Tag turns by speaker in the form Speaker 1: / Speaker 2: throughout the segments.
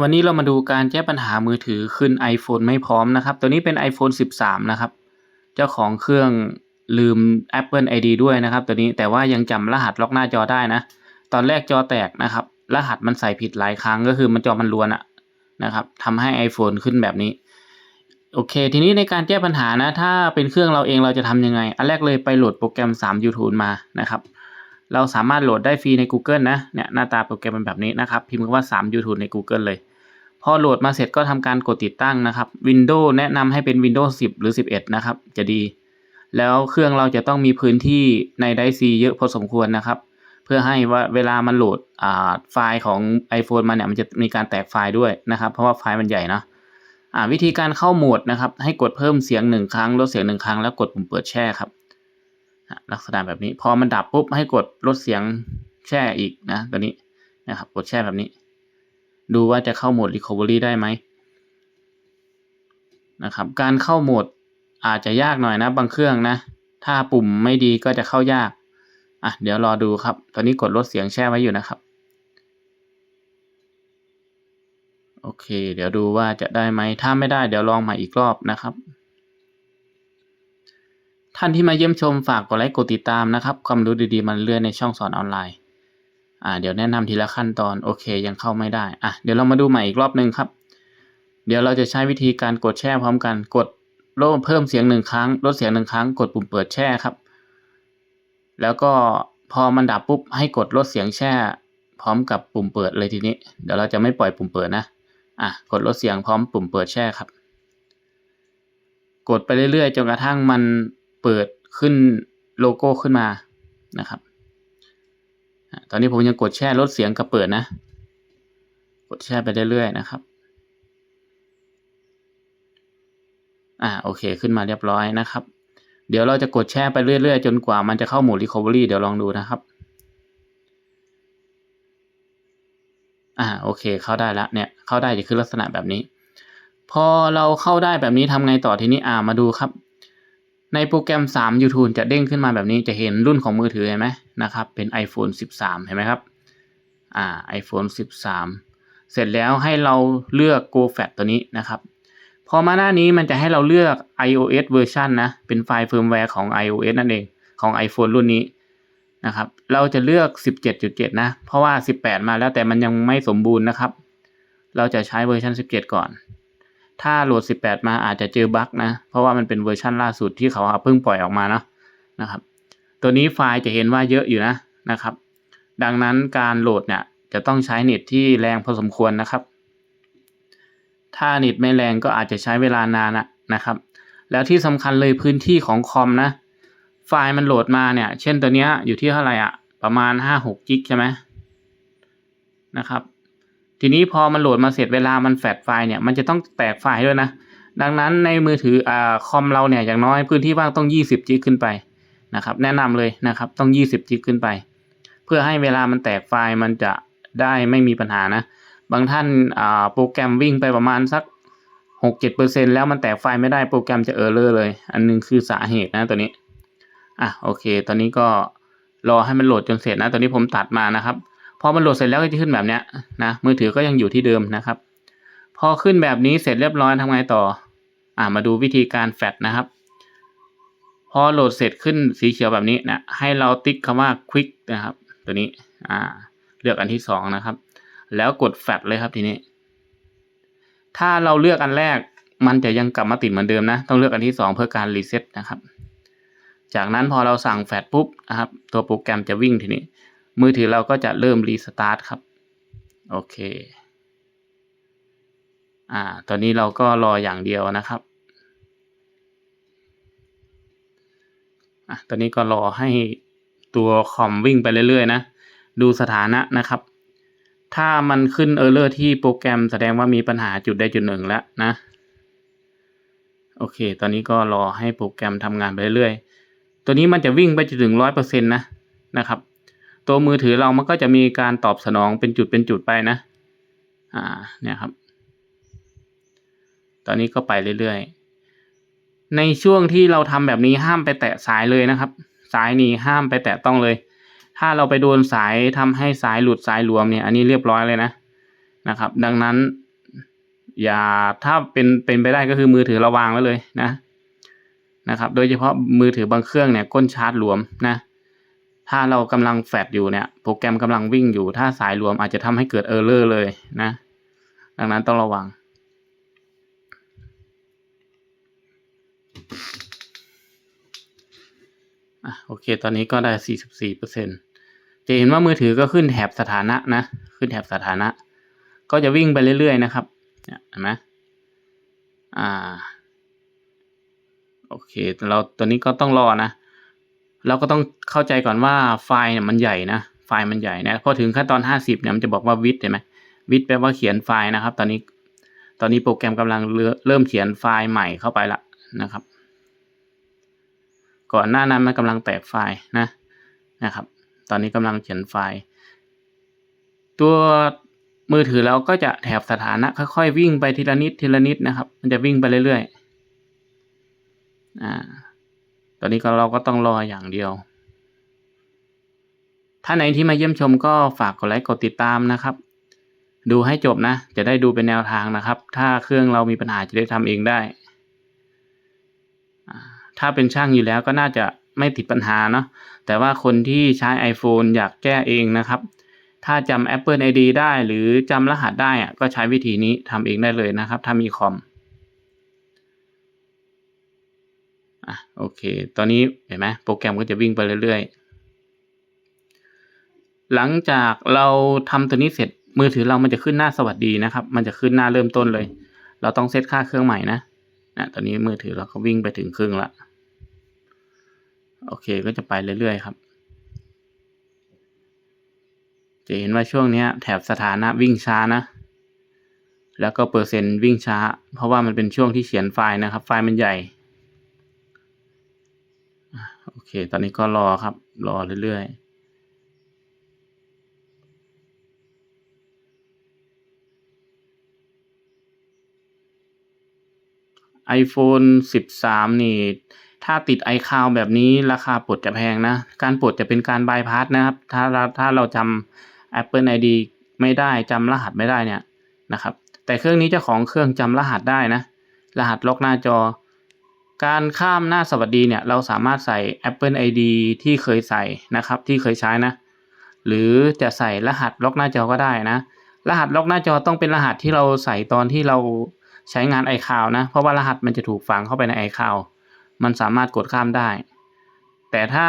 Speaker 1: วันนี้เรามาดูการแก้ปัญหามือถือขึ้น iPhone ไม่พร้อมนะครับ ตัวนี้เป็น iPhone 13 นะครับ เจ้าของเครื่องลืม Apple ID ด้วยนะครับ ตัวนี้แต่ว่ายังจำรหัสล็อกหน้าจอได้นะ ตอนแรกจอแตกนะครับ รหัสมันใส่ผิดหลายครั้งก็คือมันจอมันลวนอะนะครับทำให้ iPhone ขึ้นแบบนี้ โอเค ทีนี้ในการแก้ปัญหานะ ถ้าเป็นเครื่องเราเองเราจะทำยังไง อันแรกเลยไปโหลดโปรแกรม 3 YouTube มานะครับ เราสามารถโหลดได้ฟรีใน Google นะเนี่ยหน้าตาโปรแกรมเป็นแบบนี้นะครับ พิมพ์คำว่า 3 YouTube ใน Google เลย พอโหลดมาเสร็จก็ทำการกดติดตั้งนะครับ Windows แนะนำให้เป็น Windows 10 หรือ 11 นะครับ จะดี แล้วเครื่องเราจะต้องมีพื้นที่ในไดซีเยอะพอสมควรนะครับ เพื่อให้ว่าเวลามันโหลดอ่าไฟล์ของ iPhone มาเนี่ยมันจะมีการแตกไฟล์ด้วยนะครับ เพราะว่าไฟล์มันใหญ่นะอ่าวิธีการเข้าโหมดนะครับ ให้กดเพิ่มเสียงหนึ่งครั้งลดเสียงหนึ่งครั้งแล้วกดปุ่มเปิดแช่ครับ ลักษณะแบบนี้ พอมันดับปุ๊บให้กดลดเสียงแช่อีกนะตัวนี้นะครับกดแช่แบบนี้ ดูว่าจะเข้าโหมด Recovery ได้ไหมนะครับการเข้าโหมดอาจจะยากหน่อยนะบางเครื่องนะ ถ้าปุ่มไม่ดีก็จะเข้ายากอะเดี๋ยวรอดูครับ ตอนนี้กดลดเสียงแช่ไว้อยู่นะครับ โอเค เดี๋ยวดูว่าจะได้ไหมถ้าไม่ได้เดี๋ยวลองใหม่อีกรอบนะครับ ท่านที่มาเยี่ยมชมฝากกดไลค์กดติดตามนะครับ ความรู้ดีๆมันเรื่อยในช่องสอนออนไลน์ อ่า เดี๋ยวแนะนำทีละขั้นตอนโอเคยังเข้าไม่ได้ อะเดี๋ยวเรามาดูใหม่อีกรอบหนึ่งครับ เดี๋ยวเราจะใช้วิธีการกดแช่พร้อมกันกดโล่เพิ่มเสียงหนึ่งครั้งลดเสียงหนึ่งครั้ง กดปุ่มเปิดแช่ครับ แล้วก็พอมันดับปุ๊บให้กดลดเสียงแช่ พร้อมกับปุ่มเปิดเลยทีนี้ เดี๋ยวเราจะไม่ปล่อยปุ่มเปิดนะ อะกดลดเสียงพร้อมปุ่มเปิดแช่ครับ กดไปเรื่อยๆจนกระทั่งมัน เปิดขึ้นโลโก้ขึ้นมานะครับ ตอนนี้ผมยังกดแช่ลดเสียงกับเปิดนะ กดแช่ไปเรื่อยๆนะครับ อ่าโอเคขึ้นมาเรียบร้อยนะครับ เดี๋ยวเราจะกดแช่ไปเรื่อยๆ จนกว่ามันจะเข้าโหมด Recovery เดี๋ยวลองดูนะครับ อ่าโอเคเข้าได้แล้วเนี่ยเข้าได้จะคือลักษณะแบบนี้ พอเราเข้าได้แบบนี้ทำไงต่อทีนี้อ่ามาดูครับ ในโปรแกรม 3 YouTube จะเด้งขึ้นมาแบบนี้จะเห็นรุ่นของมือถือเห็นไหมนะครับ เป็น iPhone 13 เห็นไหมครับ อ่า iPhone 13 เสร็จแล้วให้เราเลือก Go Fat ตัวนี้นะครับ พอมาหน้านี้มันจะให้เราเลือก iOS เวอร์ชันนะ เป็นไฟล์เฟิร์มแวร์ของ iOS นั่นเองของ iPhone รุ่นนี้นะครับ เราจะเลือก 17.7 นะ เพราะว่า 18 มาแล้วแต่มันยังไม่สมบูรณ์นะครับ เราจะใช้เวอร์ชัน17 ก่อน ถ้าโหลด 18 มาอาจจะเจอบั๊กนะ เพราะว่ามันเป็นเวอร์ชันล่าสุดที่เขาเพิ่งปล่อยออกมาเนาะนะครับ ตัวนี้ไฟล์จะเห็นว่าเยอะอยู่นะนะครับ ดังนั้นการโหลดเนี่ยจะต้องใช้เน็ตที่แรงพอสมควรนะครับ ถ้าเน็ตไม่แรงก็อาจจะใช้เวลานานนะครับ แล้วที่สำคัญเลยพื้นที่ของคอมนะ ไฟล์มันโหลดมาเนี่ย เช่นตัวเนี้ยอยู่ที่เท่าไหร่อะ ประมาณ 5-6 กิกใช่ไหมนะครับ ทีนี้พอมันโหลดมาเสร็จเวลามันแฟลชไฟล์เนี่ยมันจะต้องแตกไฟล์ด้วยนะ ดังนั้นในมือถืออ่าคอมเราเนี่ยอย่างน้อยพื้นที่ว่างต้อง 20กิกขึ้นไปนะครับแนะนำเลยนะครับต้อง 20กิกขึ้นไป เพื่อให้เวลามันแตกไฟล์มันจะได้ไม่มีปัญหานะ บางท่านอ่าโปรแกรมวิ่งไปประมาณสัก 6-7%แล้วมันแตกไฟล์ไม่ได้โปรแกรมจะเออร์เลอร์เลย อันนึงคือสาเหตุนะตัวนี้อะโอเค ตอนนี้ก็รอให้มันโหลดจนเสร็จนะตอนนี้ผมตัดมานะครับ พอมันโหลดเสร็จแล้วก็จะขึ้นแบบเนี้ยนะมือถือก็ยังอยู่ที่เดิมนะครับ พอขึ้นแบบนี้เสร็จเรียบร้อยทำไงต่อ อ่ามาดูวิธีการแฟดนะครับ พอโหลดเสร็จขึ้นสีเขียวแบบนี้นะให้เราติ๊กคำว่า quick นะครับ ตัวนี้อ่าเลือกอันที่สองนะครับ แล้วกดแฟดเลยครับทีนี้ ถ้าเราเลือกอันแรกมันจะยังกลับมาติดเหมือนเดิมนะ ต้องเลือกอันที่สองเพื่อการรีเซ็ตนะครับ จากนั้นพอเราสั่งแฟดปุ๊บนะครับ ตัวโปรแกรมจะวิ่งทีนี้ มือถือเราก็จะเริ่มรีสตาร์ทครับ โอเค อ่า ตอนนี้เราก็รออย่างเดียวนะครับ อะ ตอนนี้ก็รอให้ตัวคอมวิ่งไปเรื่อยๆนะ ดูสถานะนะครับ ถ้ามันขึ้นเออร์เลอร์ที่โปรแกรมแสดงว่ามีปัญหาจุดใดจุดหนึ่งแล้วนะ โอเค ตอนนี้ก็รอให้โปรแกรมทำงานไปเรื่อยๆ ตัวนี้มันจะวิ่งไปจนถึงร้อยเปอร์เซ็นต์นะ นะครับ ตัวมือถือเรามันก็จะมีการตอบสนองเป็นจุดเป็นจุดไปนะ อ่า เนี่ยครับ ตอนนี้ก็ไปเรื่อยๆ ในช่วงที่เราทำแบบนี้ห้ามไปแตะสายเลยนะครับ สายนี้ห้ามไปแตะต้องเลย ถ้าเราไปโดนสายทำให้สายหลุดสายหลวมเนี่ย อันนี้เรียบร้อยเลยนะ นะครับ ดังนั้น อย่า ถ้าเป็น เป็นไปได้ก็คือมือถือระวางไว้เลยนะ นะครับ โดยเฉพาะมือถือบางเครื่องเนี่ยก้นชาร์จหลวมนะ ถ้าเรากำลังแฟดอยู่เนี่ย โปรแกรมกำลังวิ่งอยู่ ถ้าสายรวมอาจจะทำให้เกิดเออร์เลอร์เลยนะ ดังนั้นต้องระวังอโอเค ตอนนี้ก็ได้ 44เปอร์เซ็นจะเห็นว่ามือถือก็ขึ้นแถบสถานะนะ ขึ้นแถบสถานะ ก็จะวิ่งไปเรื่อยๆนะครับ เนี่ยเห็นไหมอ่า โอเค เราตัวนี้ก็ต้องรอนะ เราก็ต้องเข้าใจก่อนว่าไฟล์เนี่ยมันใหญ่นะ ไฟล์มันใหญ่นะพอถึงขั้นตอน 50เนี่ยมันจะบอกว่าวิดเห็นไหมวิดแปลว่าเขียนไฟล์นะครับ ตอนนี้ตอนนี้โปรแกรมกำลังเริ่มเขียนไฟล์ใหม่เข้าไปละนะครับ ก่อนหน้านั้นมันกำลังแตกไฟล์นะนะครับ ตอนนี้กำลังเขียนไฟล์ ตัวมือถือเราก็จะแถบสถานะค่อยๆวิ่งไปทีละนิดทีละนิดนะครับ มันจะวิ่งไปเรื่อยๆอ่า ตอนนี้ก็เราก็ต้องรออย่างเดียว ถ้าไหนที่มาเยี่ยมชมก็ฝากกดไลค์กดติดตามนะครับ ดูให้จบนะ จะได้ดูเป็นแนวทางนะครับ ถ้าเครื่องเรามีปัญหาจะได้ทำเองได้ ถ้าเป็นช่างอยู่แล้วก็น่าจะไม่ติดปัญหาเนาะ แต่ว่าคนที่ใช้ iPhone อยากแก้เองนะครับ ถ้าจำ Apple ID ได้หรือจำรหัสได้อะก็ใช้วิธีนี้ทำเองได้เลยนะครับ ถ้ามีคอม อะโอเค ตอนนี้เห็นไหมโปรแกรมก็จะวิ่งไปเรื่อยๆ หลังจากเราทำตัวนี้เสร็จมือถือเรามันจะขึ้นหน้าสวัสดีนะครับ มันจะขึ้นหน้าเริ่มต้นเลย เราต้องเซตค่าเครื่องใหม่นะนะตอนนี้มือถือเราก็วิ่งไปถึงครึ่งละโอเคก็จะไปเรื่อยๆครับ จะเห็นว่าช่วงนี้แถบสถานะวิ่งช้านะ แล้วก็เปอร์เซ็นต์วิ่งช้า เพราะว่ามันเป็นช่วงที่เขียนไฟล์นะครับ ไฟล์มันใหญ่ โอเค ตอนนี้ก็รอครับ รอเรื่อยๆ iPhone 13นี่ ถ้าติด iCloud แบบนี้ราคาปลดจะแพงนะ การปลดจะเป็นการบายพาสนะครับ ถ้าเราถ้าเราจำ Apple ID ไม่ได้จำรหัสไม่ได้เนี่ยนะครับ แต่เครื่องนี้เจ้าของเครื่องจำรหัสได้นะ รหัสล็อกหน้าจอ การข้ามหน้าสวัสดีเนี่ยเราสามารถใส่ Apple ID ที่เคยใส่นะครับที่เคยใช้นะ หรือจะใส่รหัสล็อกหน้าจอก็ได้นะ รหัสล็อกหน้าจอต้องเป็นรหัสที่เราใส่ตอนที่เราใช้งาน iCloud นะ เพราะว่ารหัสมันจะถูกฝังเข้าไปใน iCloud มันสามารถกดข้ามได้ แต่ถ้า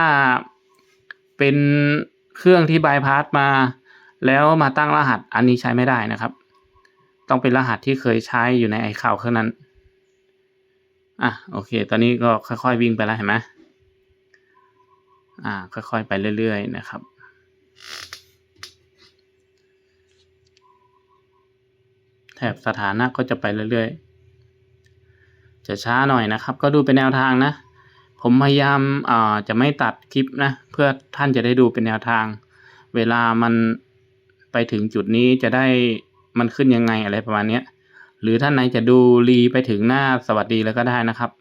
Speaker 1: เป็นเครื่องที่บายพาสมา แล้วมาตั้งรหัสอันนี้ใช้ไม่ได้นะครับ ต้องเป็นรหัสที่เคยใช้อยู่ใน iCloud เครื่องนั้น อะโอเค ตอนนี้ก็ค่อยๆวิ่งไปแล้วเห็นไหมอ่า ค่อยๆไปเรื่อยๆนะครับ แถบสถานะก็จะไปเรื่อยๆ จะช้าหน่อยนะครับ ก็ดูเป็นแนวทางนะ ผมพยายามอ่าจะไม่ตัดคลิปนะ เพื่อท่านจะได้ดูเป็นแนวทาง เวลามันไปถึงจุดนี้จะได้มันขึ้นยังไงอะไรประมาณนี้ หรือท่านไหนจะดูรีไปถึงหน้าสวัสดีแล้วก็ได้นะครับ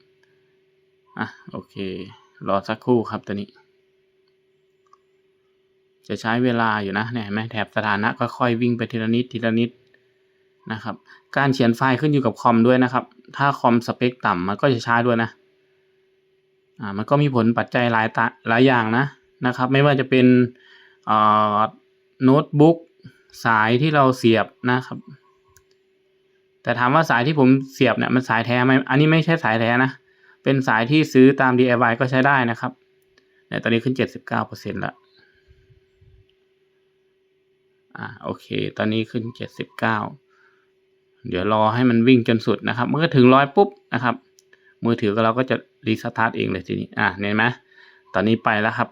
Speaker 1: อะโอเค รอสักครู่ครับตัวนี้ จะใช้เวลาอยู่นะเนี่ยเห็นไหมแถบสถานะค่อยๆวิ่งไปทีละนิดทีละนิดนะครับ การเขียนไฟล์ขึ้นอยู่กับคอมด้วยนะครับ ถ้าคอมสเปคต่ำมันก็จะช้าด้วยนะ อ่า มันก็มีผลปัจจัยหลายตาหลายอย่างนะนะครับ ไม่ว่าจะเป็นเอ่อโน้ตบุ๊กสายที่เราเสียบนะครับ แต่ถามว่าสายที่ผมเสียบเนี่ยมันสายแท้ไหมอันนี้ไม่ใช่สายแท้นะ เป็นสายที่ซื้อตาม DIY ก็ใช้ได้นะครับเนี่ยตอนนี้ขึ้น 79%แล้ว อ่าโอเค ตอนนี้ขึ้น 79 เดี๋ยวรอให้มันวิ่งจนสุดนะครับ เมื่อถึงร้อยปุ๊บนะครับ มือถือเราก็จะรีสตาร์ทเองเลยทีนี้ อ่าเห็นไหมตอนนี้ไปแล้วครับ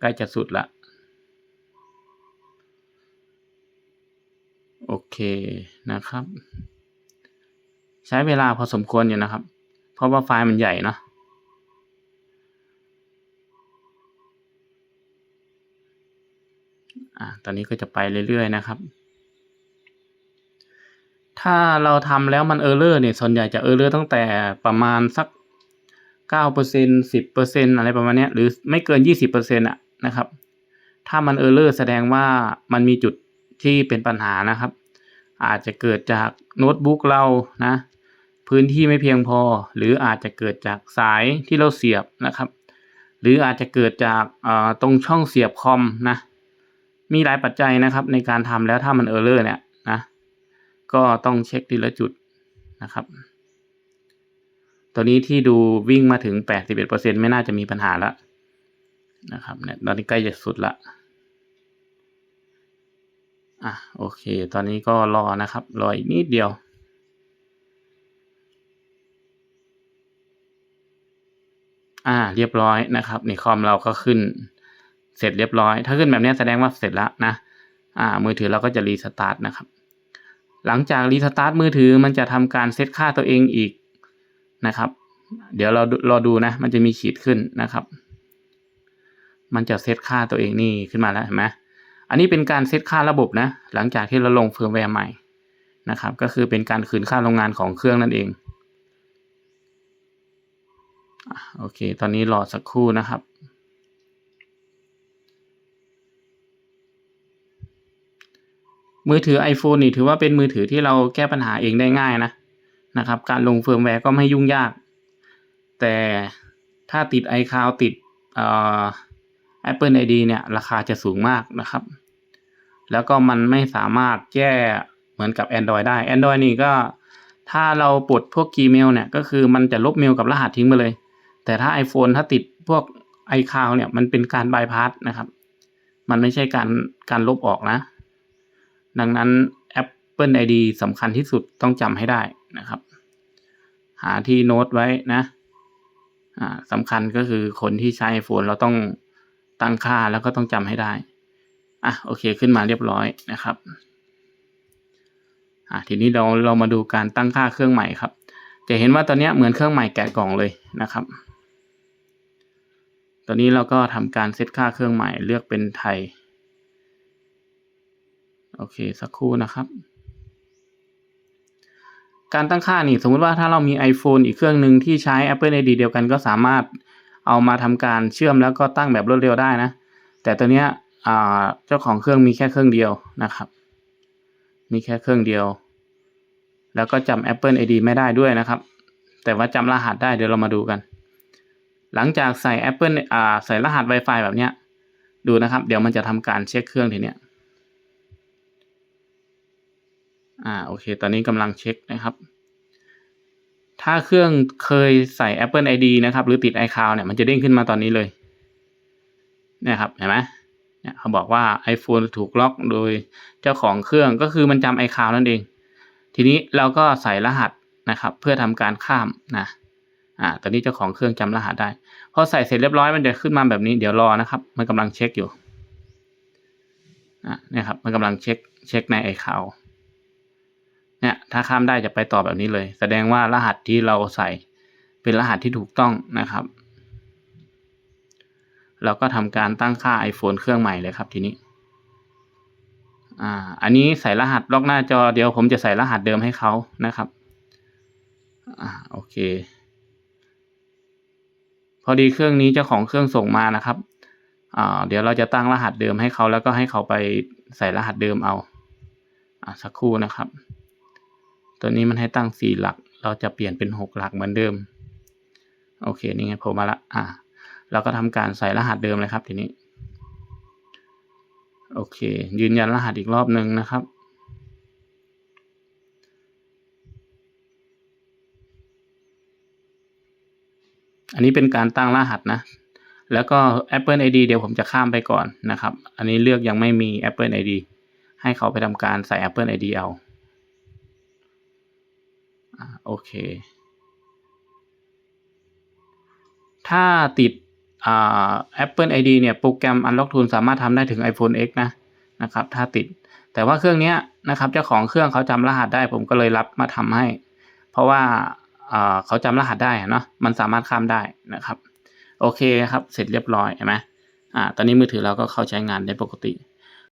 Speaker 1: ใกล้จะสุดละ โอ เคนะครับ ใช้เวลาพอสมควรอยู่นะครับ เพราะว่าไฟล์มันใหญ่เนาะอ่าตอนนี้ก็จะไปเรื่อยๆนะครับ ถ้าเราทำแล้วมันเออร์เลอร์เนี่ยส่วนใหญ่จะเออร์เลอร์ตั้งแต่ประมาณสักเก้าเปอร์เซ็นสิบเปอร์เซ็นอะไรประมาณนี้หรือไม่เกินยี่สิบเปอร์เซ็นต์อะนะครับ ถ้ามันเออร์เลอร์แสดงว่ามันมีจุดที่เป็นปัญหานะครับ อาจจะเกิดจากโน้ตบุ๊กเรานะพื้นที่ไม่เพียงพอ หรืออาจจะเกิดจากสายที่เราเสียบนะครับ หรืออาจจะเกิดจากตรงช่องเสียบคอมนะมีหลายปัจจัยนะครับในการทำแล้วถ้ามันเออร์เลอร์เนี่ยนะก็ต้องเช็คทีละจุดนะครับตัวนี้ที่ดูวิ่งมาถึง 81%ไม่น่าจะมีปัญหาแล้วนะครับเนี่ยตอนนี้ใกล้จะสุดละ อะโอเค ตอนนี้ก็รอนะครับ รออีกนิดเดียว อ่า เรียบร้อยนะครับนี่คอมเราก็ขึ้น เสร็จเรียบร้อย ถ้าขึ้นแบบนี้แสดงว่าเสร็จแล้วนะ อ่า มือถือเราก็จะรีสตาร์ทนะครับ หลังจากรีสตาร์ทมือถือมันจะทำการเซตค่าตัวเองอีกนะครับ เดี๋ยวเรารอดูนะ มันจะมีขีดขึ้นนะครับ มันจะเซตค่าตัวเองนี่ขึ้นมาแล้วเห็นไหม อันนี้เป็นการเซตค่าระบบนะ หลังจากที่เราลงเฟิร์มแวร์ใหม่นะครับ ก็คือเป็นการคืนค่าโรงงานของเครื่องนั่นเองโอเค ตอนนี้รอสักครู่นะครับ มือถือ iPhone นี่ถือว่าเป็นมือถือที่เราแก้ปัญหาเองได้ง่ายนะนะครับ การลงเฟิร์มแวร์ก็ไม่ยุ่งยาก แต่ถ้าติด iCloud ติดเอ่อ Apple ID เนี่ย ราคาจะสูงมากนะครับ แล้วก็มันไม่สามารถแก้เหมือนกับ Android ได้ Android นี่ก็ถ้าเราปลดพวก Gmail เนี่ยก็คือมันจะลบเมลกับรหัสทิ้งไปเลย แต่ถ้า iPhone ถ้าติดพวก iCloud เนี่ยมันเป็นการบายพาสนะครับ มันไม่ใช่การการลบออกนะ ดังนั้น Apple ID สำคัญที่สุดต้องจำให้ได้นะครับ หาที่โน้ตไว้นะอ่าสำคัญก็คือคนที่ใช้ iPhone เราต้องตั้งค่าแล้วก็ต้องจำให้ได้ อะโอเคขึ้นมาเรียบร้อยนะครับอะทีนี้เราเรามาดูการตั้งค่าเครื่องใหม่ครับ จะเห็นว่าตอนนี้เหมือนเครื่องใหม่แกะกล่องเลยนะครับ ตอนนี้เราก็ทำการเซตค่าเครื่องใหม่เลือกเป็นไทยโอเคสักครู่นะครับ การตั้งค่านี่สมมติว่าถ้าเรามี iPhone อีกเครื่องหนึ่งที่ใช้ Apple ID เดียวกันก็สามารถเอามาทำการเชื่อมแล้วก็ตั้งแบบรวดเร็วได้นะ แต่ตัวเนี้ย เจ้าของเครื่องมีแค่เครื่องเดียวนะครับ มีแค่เครื่องเดียว แล้วก็จำ Apple ID ไม่ได้ด้วยนะครับ แต่ว่าจำรหัสได้เดี๋ยวเรามาดูกัน หลังจากใส่ Apple อ่าใส่รหัส Wi-Fi แบบเนี้ยดูนะครับ เดี๋ยวมันจะทำการเช็คเครื่องทีเนี้ยอ่าโอเค ตอนนี้กำลังเช็คนะครับ ถ้าเครื่องเคยใส่ Apple ID นะครับ หรือติด iCloud เนี่ยมันจะเด้งขึ้นมาตอนนี้เลยเนี่ยครับเห็นไหม เนี่ยเขาบอกว่า iPhone ถูกล็อกโดยเจ้าของเครื่องก็คือมันจำ iCloud นั่นเอง ทีนี้เราก็ใส่รหัสนะครับ เพื่อทำการข้ามนะอ่าตอนนี้เจ้าของเครื่องจำรหัสได้พอใส่เสร็จเรียบร้อยมันจะขึ้นมาแบบนี้เดี๋ยวรอนะครับ มันกำลังเช็คอยู่อะเนี่ยครับมันกำลังเช็คเช็คใน iCloud เนี่ยถ้าข้ามได้จะไปต่อแบบนี้เลย แสดงว่ารหัสที่เราใส่เป็นรหัสที่ถูกต้องนะครับ เราก็ทำการตั้งค่า iPhone เครื่องใหม่เลยครับทีนี้ อ่า อันนี้ใส่รหัสล็อกหน้าจอเดี๋ยวผมจะใส่รหัสเดิมให้เขานะครับ อ่า โอเค พอดีเครื่องนี้เจ้าของเครื่องส่งมานะครับ อ่า เดี๋ยวเราจะตั้งรหัสเดิมให้เขาแล้วก็ให้เขาไปใส่รหัสเดิมเอา อ่า สักครู่นะครับ ตัวนี้มันให้ตั้งสี่หลัก เราจะเปลี่ยนเป็นหกหลักเหมือนเดิม โอเค นี่ไงผล่มาละ อ่า เราก็ทำการใส่รหัสเดิมเลยครับทีนี้ โอเค ยืนยันรหัสอีกรอบหนึ่งนะครับ อันนี้เป็นการตั้งรหัสนะ แล้วก็ Apple ID เดี๋ยวผมจะข้ามไปก่อนนะครับ อันนี้เลือกยังไม่มี Apple ID ให้เขาไปทำการใส่ Apple ID เอาโอเค ถ้าติด Apple ID เนี่ยโปรแกรม Unlock Tool สามารถทำได้ถึง iPhone X นะนะครับถ้าติด แต่ว่าเครื่องนี้นะครับเจ้าของเครื่องเขาจำรหัสได้ผมก็เลยรับมาทำให้ เพราะว่าอ่าเขาจำรหัสได้เนาะมันสามารถข้ามได้นะครับ โอเคครับเสร็จเรียบร้อยเห็นไหมอ่าตอนนี้มือถือเราก็เข้าใช้งานได้ปกติ